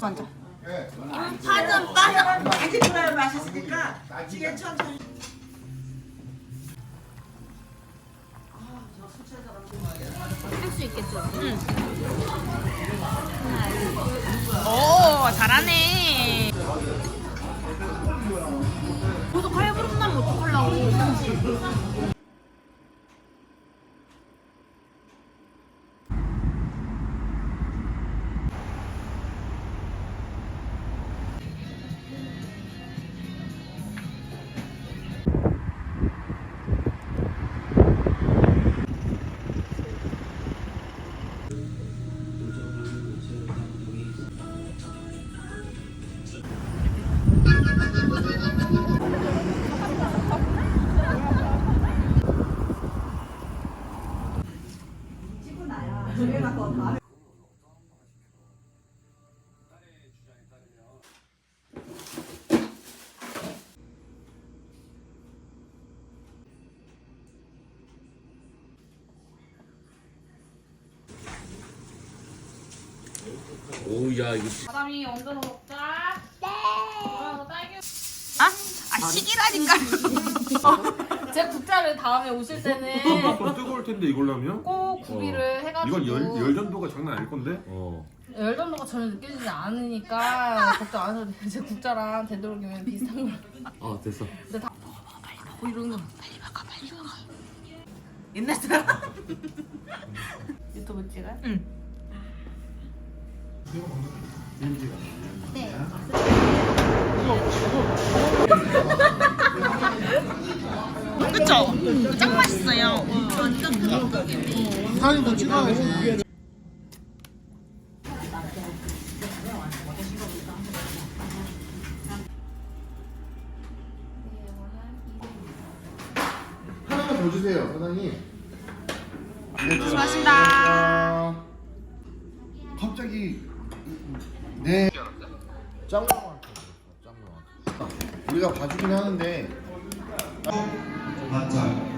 먼저. 파는 빠져 많이 들어야 맛있으니까 찌개 천천히 할수 있겠죠? 응. 오, 잘하네. 저도 칼부름 나면 어떡하려고. 오야 이거 바람이 얹어서 먹자. 아, 아 시기라니까. 제 국자를 다음에 오실 때는 더 뜨거울 텐데 이걸로 하면? 꼭 구비를 해가지고. 이건 열, 열전도가 장난 아닐 건데? 어 열감도가 전혀 느껴지지 않으니까 걱정 안 하셔도 돼요. 제 국자랑 되도록이면 비슷한 걸. 어, 됐어 근데 다 먹어 빨리 먹어 이러는 거 빨리 먹어 빨리 먹어. 옛날 사람. 유튜브 찍어? 응. 네. 그쵸? 짱 맛있어요. 사진 더 찍어야지. 하나만 더 주세요, 사장님. 갑자기 네. 짱구한테 짱구한테. 우리가 봐주긴 하는데. 맞자.